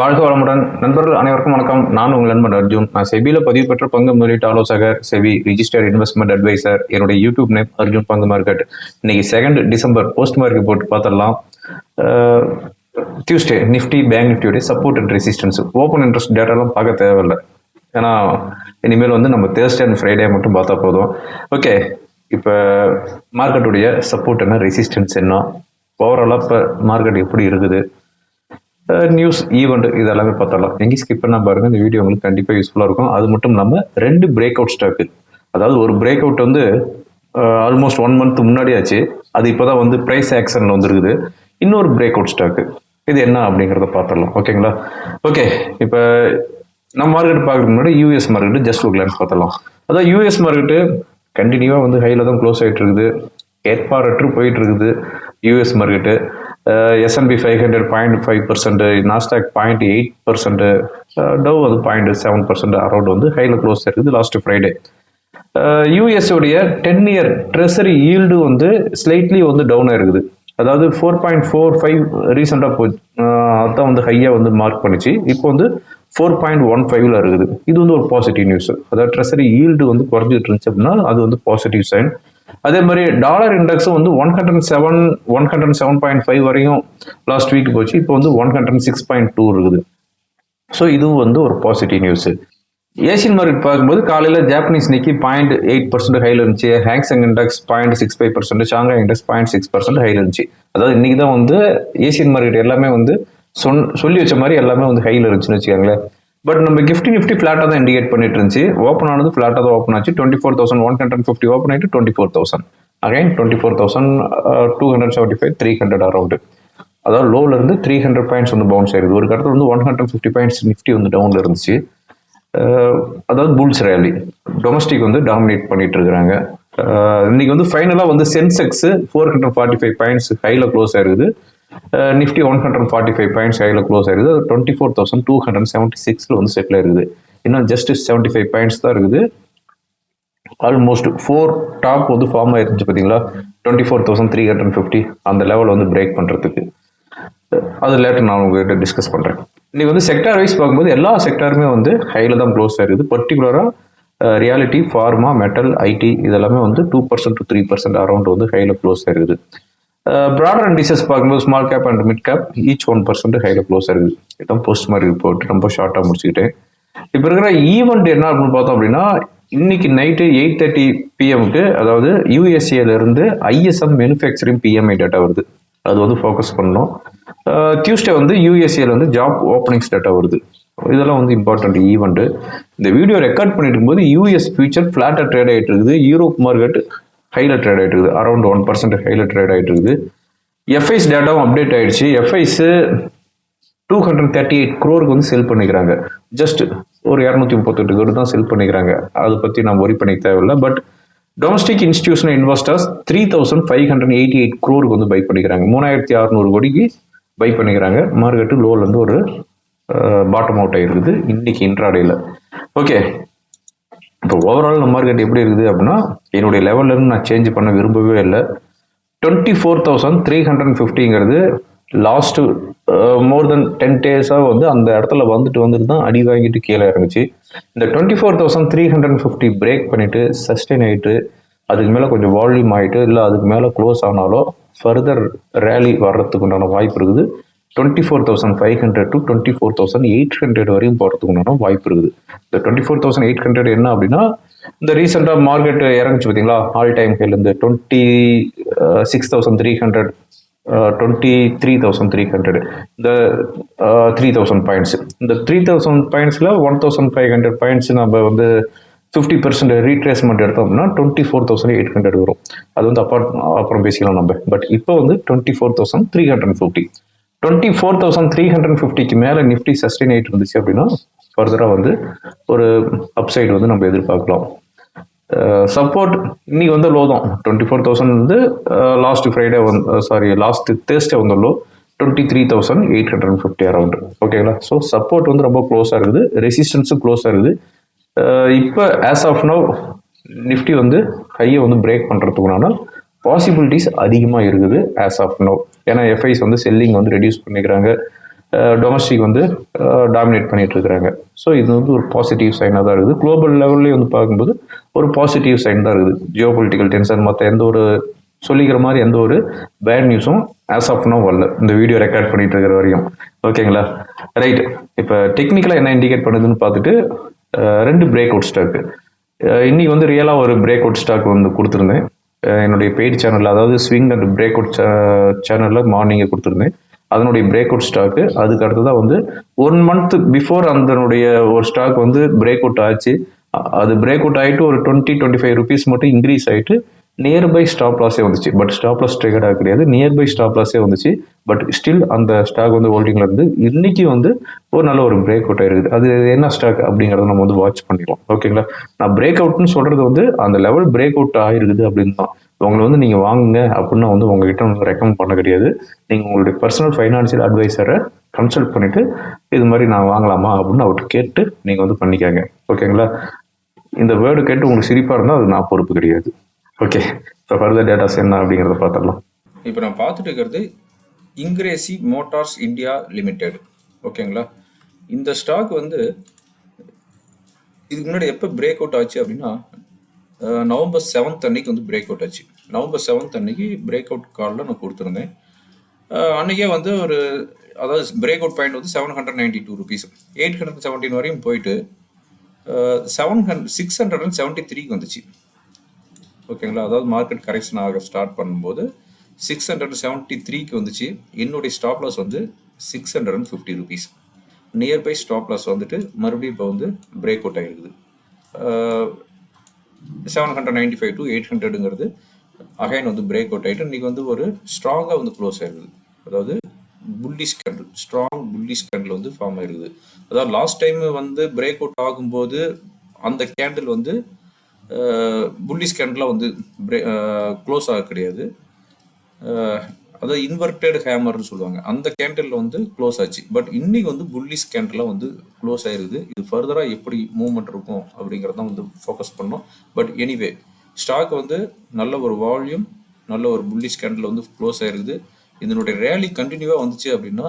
வாழ்க வளமுடன். நண்பர்கள் அனைவருக்கும் வணக்கம். நான் உங்கள் நண்பன் அர்ஜுன். நான் செபியில பதிவு பெற்ற பங்கு முதலீட்டு ஆலோசகர் செபி ரிஜிஸ்டர்ட் இன்வெஸ்ட்மெண்ட் அட்வைசர் என்னுடைய யூடியூப் நேம் அர்ஜுன் பங்கு மார்க்கெட் இன்னைக்கு செகண்ட் டிசம்பர் போஸ்ட் மார்க்கெட் போட்டு பார்த்துடலாம். Tuesday Nifty bank நிஃப்டியோடைய support and resistance open interest டேட்டாலாம் பார்க்க தேவையில்லை. ஏன்னா இனிமேல் வந்து நம்ம தேர்ஸ்டே அண்ட் ஃப்ரைடே மட்டும் பார்த்தா போதும். ஓகே இப்போ மார்க்கெட்டுடைய சப்போர்ட் என்ன ரெசிஸ்டன்ஸ் என்ன? ஓவராலாக இப்போ மார்க்கெட் எப்படி இருக்குது? நியூஸ் ஈவெண்ட் இது எல்லாமே பார்த்தரலாம் எங்கேயும் ஸ்கிப் பண்ண பாருங்க. இந்த வீடியோ உங்களுக்கு கண்டிப்பாக யூஸ்ஃபுல்லாக இருக்கும். அது மட்டும் இல்லாமல் ரெண்டு பிரேக் அவுட் ஸ்டாக்கு அதாவது ஒரு பிரேக் அவுட் வந்து ஆல்மோஸ்ட் ஒன் மந்த் முன்னாடி ஆச்சு அது இப்போ தான் வந்து ப்ரைஸ் ஆக்ஷனில் வந்துருக்குது. இன்னொரு பிரேக் அவுட் ஸ்டாக்கு இது என்ன அப்படிங்கிறத பார்த்துடலாம். ஓகேங்களா? ஓகே. இப்போ நம்ம மார்க்கெட் பார்க்கறதுக்கு முன்னாடி யூஎஸ் மார்க்கெட் ஜஸ்ட் ஒரு கிளான்ஸ் பார்த்துடலாம். அதான் யூஎஸ் மார்க்கெட்டு கண்டினியூவாக வந்து ஹையில் தான் க்ளோஸ் ஆகிட்டு இருக்குது. ஏற்பாடற்று போயிட்டு இருக்குது. US market S and P five hundred point five percent Nasdaq point eight percent Dow வந்து பாயிண்ட் செவன் பர்சன்ட் அரௌண்ட் வந்து ஹையில் க்ளோஸ் இருக்குது last Friday US ten year treasury yield வந்து ஸ்லைட்லி வந்து டவுன் ஆயிருக்குது. அதாவது ஃபோர் பாயிண்ட் ஃபோர் ஃபைவ் ரீசெண்டாக போச்சு. Uh, அதான் வந்து ஹையாக வந்து மார்க் பண்ணிச்சு. இப்போ வந்து ஃபோர் பாயிண்ட் ஒன் ஃபைவ்ல இருக்குது. இது வந்து ஒரு பாசிட்டிவ் நியூஸ் அதாவது ட்ரெஸரி ஈல்டு வந்து குறைஞ்சிட்டு இருந்துச்சு அப்படின்னா அது வந்து பாசிட்டிவ் சைன் அதே மாதிரி டாலர் இண்டெக்ஸும் வந்து one hundred seven one hundred seven point five வரையும் லாஸ்ட் வீக் போச்சு. இப்போ வந்து one hundred six point two இருக்குது. ஸோ இதுவும் வந்து ஒரு பாசிட்டிவ் நியூஸ் ஏசியன் மார்க்கெட் பார்க்கும்போது காலையில் Japanese Nikkei point eight percent ஹைல இருந்துச்சு. Hang Seng index point six five percent Shanghai index point six percent ஹைல இருந்துச்சு. அதாவது இன்னைக்கு தான் வந்து ஏசியன் மார்க்கெட் எல்லாமே வந்து சொன் சொல்லி வச்ச மாதிரி எல்லாமே வந்து ஹைல இருந்துச்சுன்னு வச்சுக்கோங்களேன். பட் நம்ம கிஃப்டி நிஃப்டி ஃபிளாட்டாக தான் இண்டிகேட் பண்ணிட்டு இருந்துச்சு. ஓப்பன் ஆனது ஃபிளாட்டாக தான் ஓப்பன் ஆச்சு. Twenty four thousand one hundred fifty open ஆகிட்டு twenty four thousand again twenty four thousand two hundred seventy five three hundred around அதாவது லோல த்ரீ ஹண்ட்ரட் பாயிண்ட்ஸ் வந்து பவுன்ஸ் ஆயிருது ஒரு கடத்தில் வந்து one hundred fifty points Nifty வந்து டவுன்ல இருந்துச்சு. Uh, அதாவது புல்ஸ் ரேலி டொமஸ்டிக் வந்து டாமினேட் பண்ணிட்டு இருக்கிறாங்க. Uh, இன்னைக்கு வந்து ஃபைனலாக வந்து Sensex four hundred forty five points ஹையில் க்ளோஸ் ஆயிருக்குது. Nifty one hundred forty five points ஹையில் க்ளோஸ் ஆயிருது. Twenty four thousand two hundred seventy சிக்ஸில் வந்து செட்டில் ஆயிருக்குது இன்னும் ஜஸ்ட் செவன்ட்டி ஃபைவ் பாயிண்ட்ஸ் தான் இருக்குது. ஆல்மோஸ்ட் ஃபோர் டாப் வந்து ஃபார்ம் ஆயிருந்துச்சு பார்த்தீங்களா twenty four thousand three hundred fifty அந்த லெவல் வந்து பிரேக் பண்ணுறதுக்கு அது லேட்டர் நான் உங்ககிட்ட டிஸ்கஸ் பண்ணுறேன் இன்னைக்கு வந்து செக்டார் வைஸ் பார்க்கும்போது எல்லா செக்டாருமே வந்து ஹையில் தான் க்ளோஸ் ஆயிருக்குது பர்டிகுலராக ரியாலிட்டி ஃபார்மா மெட்டல் ஐடி இதெல்லாமே வந்து two percent to three percent around வந்து ஹையில் க்ளோஸ் ஆயிருக்குது Uh, ப்ராடர் இண்டிசஸ் பார்க்கும்போது small cap and mid cap each one percent ஹைல close இருக்குது. இதான் போஸ்ட் மாதிரி ரிப்போர்ட் ரொம்ப ஷார்ட்டாக முடிச்சுக்கிட்டேன். இப்போ இருக்கிற ஈவெண்ட் என்ன அப்படின்னு பார்த்தோம் அப்படின்னா இன்னைக்கு நைட்டு எயிட் தேர்ட்டி பிஎம்க்கு அதாவது யூஎஸ்ஏலேருந்து ஐஎஸ்எம் மேனுஃபேக்சரிங் பிஎம்ஐ டேட்டா வருது. அது வந்து ஃபோக்கஸ் பண்ணோம் டியூஸ்டே வந்து யூஎஸ்ஏல வந்து ஜாப் ஓப்பனிங்ஸ் டேட்டா வருது. இதெல்லாம் வந்து இம்பார்ட்டன்ட் ஈவெண்ட்டு இந்த வீடியோ ரெக்கார்ட் பண்ணிட்டு இருக்கும்போது யூஎஸ் ஃபியூச்சர் ஃப்ளாட்டாக ட்ரேட் ஆகிட்டு இருக்குது. யூரோப் மார்க்கெட் ஹைல ட்ரேட் ஆகிட்டு இருக்குது around one percent highlight trade ஆகிட்டு இருக்குது எஃப்ஐஸ் டேட்டாவும் அப்டேட் ஆயிடுச்சு. FIIs two hundred thirty eight க்ரோருக்கு வந்து செல் பண்ணிக்கிறாங்க. ஜஸ்ட் ஒரு இரநூத்தி முப்பத்தெட்டு கோடி தான் செல் பண்ணிக்கிறாங்க. அதை பற்றி நான் ஒரி பண்ணிக்க தேவையில்லை. But domestic institutional investors three thousand five hundred eighty eight க்ரோருக்கு வந்து பை பண்ணிக்கிறாங்க. மூணாயிரத்தி அறுநூறு கோடிக்கு பை பண்ணிக்கிறாங்க. மார்க்கெட்டு லோலேருந்து ஒரு பாட்டம் அவுட் ஆகிருக்குது இன்னைக்கு இன்ட்ராடேயில் ஓகே இப்போ ஓவரால் நம்ம மார்க்கெட் எப்படி இருக்குது அப்படின்னா என்னுடைய லெவல்ல இருந்து நான் சேஞ்ச் பண்ண விரும்பவே இல்லை. Twenty four thousand three hundred ஃபிஃப்டிங்கிறது last more தென் டென் டேஸாக வந்து அந்த இடத்துல வந்துட்டு வந்துட்டு தான் அடி வாங்கிட்டு கீழே இறங்குச்சு. இந்த twenty four thousand three hundred fifty break பண்ணிட்டு சஸ்டெயின் ஆகிட்டு அதுக்கு மேலே கொஞ்சம் வால்யூம் ஆகிட்டு இல்லை அதுக்கு மேலே க்ளோஸ் ஆனாலோ ஃபர்தர் ரேலி வர்றதுக்கு உண்டான வாய்ப்பு இருக்குது. Twenty four thousand five hundred to twenty four thousand eight hundred வரையும் போகிறதுக்கு உண்டான வாய்ப்பு இருக்குது. இந்த twenty four thousand eight hundred என்ன அப்படின்னா இந்த ரீசெண்டாக மார்க்கெட் இறங்குச்சு பார்த்தீங்களா all time ஹைலேருந்து twenty six thousand three hundred twenty three thousand three hundred இந்த த்ரீ தௌசண்ட் பாயிண்ட்ஸ் இந்த three thousand பாயிண்ட்ஸில் one thousand five hundred points நம்ம வந்து ஃபிஃப்டி பர்சன்ட் ரீட்ரேஸ்மெண்ட் எடுத்தோம் அப்படின்னா twenty four thousand eight hundred வரும். அது வந்து அப்பார்ட் அப்புறம் பேசிக்கலாம் நம்ம. பட் இப்போ வந்து twenty four thousand three hundred fifty twenty four thousand three hundred ஃபிஃப்டிக்கு மேலே நிஃப்டி சஸ்டெயின் ஆகிட்டு இருந்துச்சு அப்படின்னா ஃபர்தராக வந்து ஒரு அப்சைடு வந்து நம்ம எதிர்பார்க்கலாம். சப்போர்ட் இன்னைக்கு வந்து லோ தான். டுவெண்ட்டி ஃபோர் தௌசண்ட் வந்து லாஸ்ட் ஃப்ரைடே வந்து சாரி லாஸ்ட் தேர்ஸ்டே வந்து low twenty three thousand eight hundred fifty around ஓகேங்களா ஸோ சப்போர்ட் வந்து ரொம்ப க்ளோஸாக இருக்குது. ரெசிஸ்டன்ஸும் க்ளோஸாக இருக்குது. இப்போ ஆஸ் ஆஃப் நவ் நிஃப்டி வந்து ஹையை வந்து பிரேக் பண்ணுறதுக்குனால பாசிபிலிட்டிஸ் அதிகமாக இருக்குது ஆஸ் ஆஃப் நோ ஏன்னா எஃப்ஐஸ் வந்து செல்லிங் வந்து ரெடியூஸ் பண்ணிக்கிறாங்க. டொமஸ்டிக் வந்து டாமினேட் பண்ணிட்டு இருக்கிறாங்க ஸோ இது வந்து ஒரு பாசிட்டிவ் சைனாக தான் இருக்குது. குளோபல் லெவல்லையும் வந்து பார்க்கும்போது ஒரு பாசிட்டிவ் சைன் தான் இருக்குது. ஜியோ பொலிட்டிக்கல் டென்ஷன் மற்ற எந்த ஒரு சொல்லிக்கிற மாதிரி எந்த ஒரு பேட் நியூஸும் ஆஸ் ஆஃப் நோ வரல. இந்த வீடியோ ரெக்கார்ட் பண்ணிட்டு இருக்கிற வரையும். ஓகேங்களா ரைட் இப்போ டெக்னிக்கலாக என்ன இண்டிகேட் பண்ணுதுன்னு பார்த்துட்டு ரெண்டு பிரேக் அவுட் ஸ்டாக்கு இன்னைக்கு வந்து ரியலாக ஒரு பிரேக் அவுட் ஸ்டாக் வந்து கொடுத்துருந்தேன். என்னுடைய பெய்ட் சேனலில் அதாவது ஸ்விங் அண்ட் பிரேக் அவுட் சேனலில் மார்னிங்கே கொடுத்துருந்தேன். அதனுடைய பிரேக் அவுட் ஸ்டாக்கு அதுக்கு அடுத்ததாக வந்து ஒன் மந்த் பிஃபோர் அதனுடைய ஒரு ஸ்டாக் வந்து பிரேக் அவுட் ஆச்சு அது பிரேக் அவுட் ஆகிட்டு ஒரு டுவெண்ட்டி டுவெண்ட்டி ஃபைவ் ருபீஸ் மட்டும் இன்க்ரீஸ் ஆகிட்டு நியர்பை ஸ்டாப் லாஸே வந்துச்சு. பட் ஸ்டாப் லாஸ் ட்ரிகர்டாக கிடையாது. நியர்பை ஸ்டாப் லாஸே வந்துச்சு. பட் ஸ்டில் அந்த ஸ்டாக் வந்து ஹோல்டிங்கில் இருந்து இன்னைக்கு வந்து ஒரு நல்ல ஒரு பிரேக் அவுட் ஆயிருக்குது. அது என்ன ஸ்டாக் அப்படிங்கிறத நம்ம வந்து வாட்ச் பண்ணிடலாம். ஓகேங்களா நான் பிரேக் அவுட்னு சொல்றது வந்து அந்த லெவல் பிரேக் அவுட் ஆயிருக்குது அப்படின்னு தான். உங்களை வந்து நீங்கள் வாங்குங்க அப்படின்னு வந்து உங்ககிட்ட வந்து ரெக்கமெண்ட் பண்ண கிடையாது. நீங்கள் உங்களுடைய பர்சனல் ஃபைனான்சியல் அட்வைசரை கன்சல்ட் பண்ணிவிட்டு இது மாதிரி நான் வாங்கலாமா அப்படின்னு அவர்கிட்ட கேட்டு நீங்கள் வந்து பண்ணிக்கங்க. ஓகேங்களா இந்த வேர்டு கேட்டு உங்களுக்கு சிரிப்பாக இருந்தால் அது நான் பொறுப்பு கிடையாது. ஓகே இப்போ ஃபர்தர் டேட்டாஸ் என்ன அப்படிங்கிறத பார்த்துடலாம். இப்போ நான் பார்த்துட்டு இருக்கிறது இங்கிரேசி மோட்டார்ஸ் இந்தியா லிமிடெட் ஓகேங்களா இந்த ஸ்டாக் வந்து இதுக்கு முன்னாடி எப்போ பிரேக் அவுட் ஆச்சு அப்படின்னா நவம்பர் செவன்த் அன்னைக்கு வந்து பிரேக் அவுட் ஆச்சு. நவம்பர் செவன்த் அன்னைக்கு பிரேக் அவுட் காலில் நான் கொடுத்துருந்தேன். அன்றைக்கே அன்னைக்கே வந்து ஒரு அதாவது பிரேக் அவுட் பாயிண்ட் வந்து seven hundred ninety two rupees eight hundred seventeen வரையும் போயிட்டு seven hundred six hundred and seventy த்ரீக்கு வந்துச்சு. ஓகேங்களா அதாவது மார்க்கெட் கரெக்ஷன் ஆக ஸ்டார்ட் பண்ணும்போது சிக்ஸ் ஹண்ட்ரட் செவன்ட்டி த்ரீக்கு வந்துச்சு. என்னுடைய ஸ்டாப் லாஸ் வந்து six hundred and fifty rupees nearby stop loss வந்துட்டு மறுபடியும் இப்போ வந்து பிரேக் அவுட் ஆகிருக்குது seven hundred ninety five to eight ஹண்ட்ரடுங்கிறது again வந்து பிரேக் அவுட் ஆகிட்டு இன்றைக்கி வந்து ஒரு ஸ்ட்ராங்காக வந்து க்ளோஸ் ஆயிருக்குது. அதாவது bullish candle strong bullish candle வந்து ஃபார்ம் ஆயிருக்குது. அதாவது லாஸ்ட் டைம் வந்து பிரேக் அவுட் ஆகும்போது அந்த கேண்டில் வந்து புள்ளி கேண்டில் வந்து க்ளோஸ் ஆக கிடையாது. அதாவது இன்வெர்டட் ஹேமர்னு சொல்லுவாங்க. அந்த கேண்டலில் வந்து க்ளோஸ் ஆச்சு. பட் இன்னைக்கு வந்து புல்லி கேண்டில் வந்து க்ளோஸ் ஆயிருக்குது இது ஃபர்தராக எப்படி மூவ்மெண்ட் இருக்கும் அப்படிங்கிறத வந்து ஃபோக்கஸ் பண்ணோம். பட் எனிவே ஸ்டாக் வந்து நல்ல ஒரு வால்யூம் நல்ல ஒரு புல்லிஷ் கேண்டில் வந்து க்ளோஸ் ஆயிருக்குது இதனுடைய ரேலி கண்டினியூவாக வந்துச்சு அப்படின்னா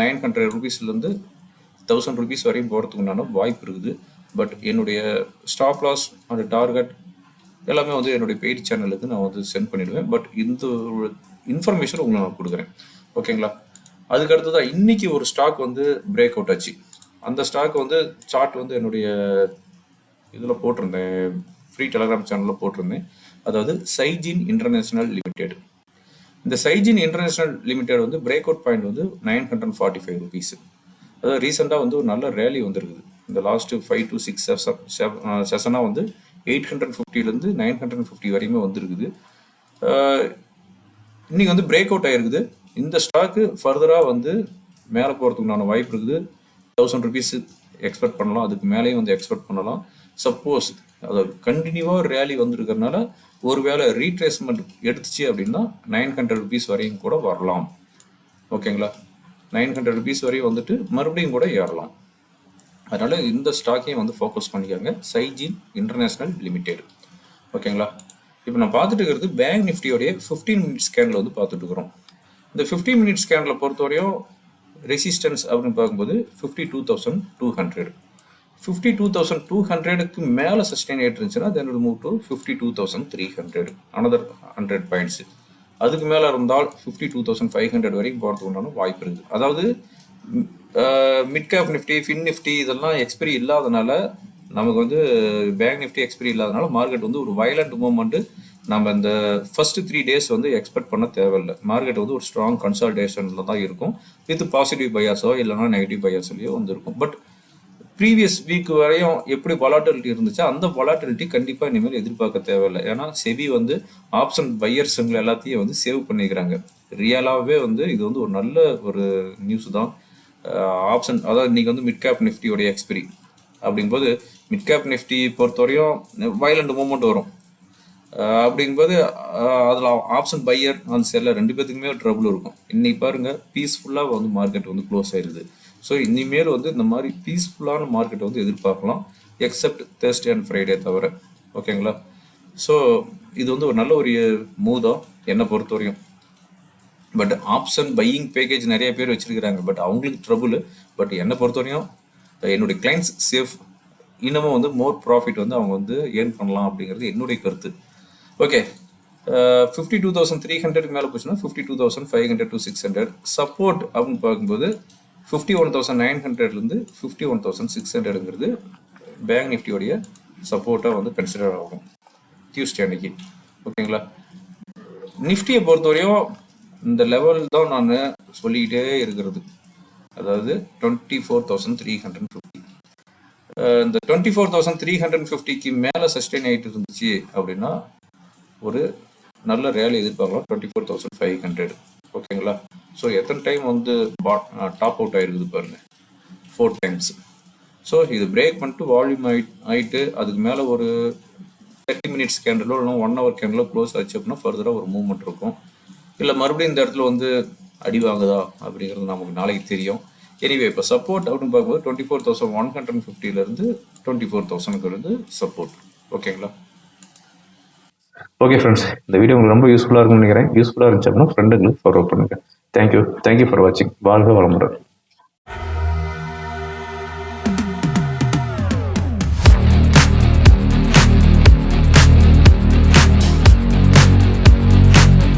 நைன் ஹண்ட்ரட் ருபீஸ்லேருந்து தௌசண்ட் ருபீஸ் வரையும் போகிறதுக்குண்டான வாய்ப்பு இருக்குது. பட் என்னுடைய ஸ்டாப் லாஸ் அந்த டார்கெட் எல்லாமே வந்து என்னுடைய பெய்ட் சேனலுக்கு நான் வந்து சென்ட் பண்ணிடுவேன். பட் இந்த இன்ஃபர்மேஷன் உங்களுக்கு நான் கொடுக்குறேன். ஓகேங்களா அதுக்கு அடுத்ததான் இன்னைக்கு ஒரு ஸ்டாக் வந்து பிரேக் அவுட் ஆச்சு. அந்த ஸ்டாக் வந்து சார்ட் வந்து என்னுடைய இதில் போட்டிருந்தேன். ஃப்ரீ டெலகிராம் சேனலில் போட்டிருந்தேன். அதாவது சைஜின் இன்டர்நேஷனல் லிமிடெட் இந்த சைஜின் இன்டர்நேஷனல் லிமிடெட் வந்து பிரேக் அவுட் பாயிண்ட் வந்து nine hundred forty five rupees அதாவது ரீசெண்டாக வந்து ஒரு நல்ல ரேலி வந்துருக்குது. இந்த லாஸ்ட்டு ஃபைவ் டு சிக்ஸ் செஷனாக வந்து எயிட் ஹண்ட்ரட் ஃபிஃப்டிலேருந்து நைன் ஹண்ட்ரட் ஃபிஃப்டி வரையுமே வந்துருக்குது. Uh, இன்றைக்கி வந்து பிரேக் அவுட் ஆகிருக்குது இந்த ஸ்டாக்கு ஃபர்தராக வந்து மேலே போகிறதுக்குண்டான வாய்ப்பு இருக்குது. தௌசண்ட் ருபீஸ் எக்ஸ்பெக்ட் பண்ணலாம். அதுக்கு மேலேயும் வந்து எக்ஸ்பெக்ட் பண்ணலாம். சப்போஸ் அதாவது கண்டினியூவாக ரேலி வந்திருக்கிறதுனால ஒருவேளை ரீட்ரேஸ்மெண்ட் எடுத்துச்சு அப்படின்னா நைன் ஹண்ட்ரட் ருபீஸ் வரையும் கூட வரலாம். ஓகேங்களா நைன் ஹண்ட்ரட் ருபீஸ் வரையும் வந்துட்டு மறுபடியும் கூட ஏறலாம். அதனால் இந்த ஸ்டாக்கையும் வந்து ஃபோக்கஸ் பண்ணிக்காங்க. சைஜின் இன்டர்நேஷ்னல் லிமிடெட் ஓகேங்களா இப்போ நான் பார்த்துட்டு இருக்கிறது பேங்க் நிஃப்டியோடைய ஃபிஃப்டீன் மினிட் ஸ்கேனில் வந்து பார்த்துட்டு இருக்கிறோம். இந்த ஃபிஃப்டீன் மினிட்ஸ் ஸ்கேனில் பொறுத்தவரையும் ரெசிஸ்டன்ஸ் அப்படின்னு பார்க்கும்போது fifty two thousand two hundred fifty two thousand two ஹண்ட்ரடுக்கு மேலே சஸ்டெயின் ஆகிட்டு இருந்துச்சுன்னா then move to fifty two thousand three hundred another hundred points அதுக்கு மேலே இருந்தால் fifty two thousand five hundred வரைக்கும் போகிறதுக்கு உண்டான வாய்ப்பு இருக்குது அதாவது mid cap Nifty fin Nifty இதெல்லாம் எக்ஸ்பிரி இல்லாதனால நமக்கு வந்து பேங்க் நிஃப்டி எக்ஸ்பிரி இல்லாதனால மார்க்கெட் வந்து ஒரு வயலண்ட் மூவ்மெண்ட்டு நம்ம இந்த ஃபர்ஸ்ட் த்ரீ டேஸ் வந்து எக்ஸ்பெக்ட் பண்ண தேவையில்லை. மார்க்கெட் வந்து ஒரு ஸ்ட்ராங் கன்சல்டேஷனில் தான் இருக்கும். வித் பாசிட்டிவ் பயாஸோ இல்லைனா நெகட்டிவ் பையாஸ்லையோ வந்து இருக்கும் பட் ப்ரீவியஸ் வீக் வரையும் எப்படி வலாட்டிலிட்டி இருந்துச்சோ அந்த வலாட்டிலிட்டி கண்டிப்பாக இனிமேல் எதிர்பார்க்க தேவையில்லை. ஏன்னா செபி வந்து ஆப்ஷன் பையர்ஸுங்களை எல்லாத்தையும் வந்து சேவ் பண்ணிக்கிறாங்க. ரியலாகவே வந்து இது வந்து ஒரு நல்ல ஒரு நியூஸ் தான். ஆப்ஷன் அதாவது இன்றைக்கி வந்து மிட் கேப் நிஃப்டியோடைய எக்ஸ்பிரி அப்படிங்கும்போது மிட் கேப் நிஃப்டி பொறுத்தவரையும் வயலண்ட் மூமெண்ட் வரும். அப்படிங்கும்போது அதில் ஆப்ஷன் பையர் அந்த செல்லர் ரெண்டு பேத்துக்குமே ட்ரபுள் இருக்கும். இன்னைக்கு பாருங்கள் பீஸ்ஃபுல்லாக வந்து மார்க்கெட் வந்து க்ளோஸ் ஆயிடுது ஸோ இனிமேல் வந்து இந்த மாதிரி பீஸ்ஃபுல்லான மார்க்கெட்டை வந்து எதிர்பார்க்கலாம் எக்ஸப்ட் தேர்ஸ்டே அண்ட் ஃப்ரைடே தவிர. ஓகேங்களா ஸோ இது வந்து ஒரு நல்ல ஒரு மூதம் என்னை பொறுத்தவரையும். பட் ஆப்ஷன் பையிங் பேக்கேஜ் நிறைய பேர் வச்சிருக்கிறாங்க. பட் அவங்களுக்கு ட்ரபுள் பட் என்னை பொறுத்தவரையும் என்னுடைய கிளைண்ட்ஸ் சேஃப் இன்னமும் வந்து மோர் ப்ராஃபிட் வந்து அவங்க வந்து ஏர்ன் பண்ணலாம் அப்படிங்கிறது என்னுடைய கருத்து. Okay fifty two thousand three hundred மேலே போச்சுன்னா fifty two thousand five hundred to six hundred support அப்படின்னு பார்க்கும்போது ஃபிஃப்டி ஒன் தௌசண்ட் நைன் ஹண்ட்ரட்லேருந்து ஃபிஃப்டி ஒன் தௌசண்ட் சிக்ஸ் ஹண்ட்ரடுங்கிறது பேங்க் நிஃப்டியோடைய சப்போர்ட்டாக வந்து கன்சிடர் ஆகும். டியூஸ்டே அன்னைக்கு. ஓகேங்களா நிஃப்டியை பொறுத்தவரையும் இந்த லெவல் தான் நான் சொல்லிக்கிட்டே இருக்கிறது. அதாவது twenty four thousand three hundred fifty இந்த twenty four thousand three hundred ஃபிஃப்டிக்கு மேலே சஸ்டெயின் ஆகிட்டு இருந்துச்சு அப்படின்னா ஒரு நல்ல ரேலி எதிர்பார்க்கலாம். Twenty four thousand five hundred ஓகேங்களா? ஸோ எத்தனை டைம் வந்து டாப் அவுட் ஆயிருக்குது பாருங்கள் ஃபோர் டைம்ஸ் ஸோ இது பிரேக் பண்ணிட்டு வால்யூம் ஆகி ஆகிட்டு அதுக்கு மேலே ஒரு தேர்ட்டி மினிட்ஸ் கேண்டலோ இல்லைனா ஒன் ஹவர் கேண்டலோ க்ளோஸ் ஆச்சு அப்படின்னா ஃபர்தராக ஒரு மூவ்மெண்ட் இருக்கும். இல்லை மறுபடியும் இந்த இடத்துல வந்து அடி வாங்குதா அப்படிங்கிறது நமக்கு நாளைக்கு தெரியும். எனிவே இப்போ சப்போர்ட் அப்படின்னு பார்க்கும்போது twenty four thousand one hundred ஃபிஃப்டிலேருந்து twenty four தௌசண்ட்க்கு வந்து சப்போர்ட் ஓகேங்களா ஓகே ஃப்ரெண்ட்ஸ் இந்த வீடியோ உங்களுக்கு ரொம்ப யூஸ்ஃபுல்லாக இருக்கும்னு நினைக்கிறேன். யூஸ்ஃபுல்லாக இருந்துச்சு அப்படின்னா ஃப்ரெண்டுங்களுக்கு ஃபார்வர்ட் பண்ணுங்கள் thank you thank you for வாட்சிங் வாழ்க வளமுடன்.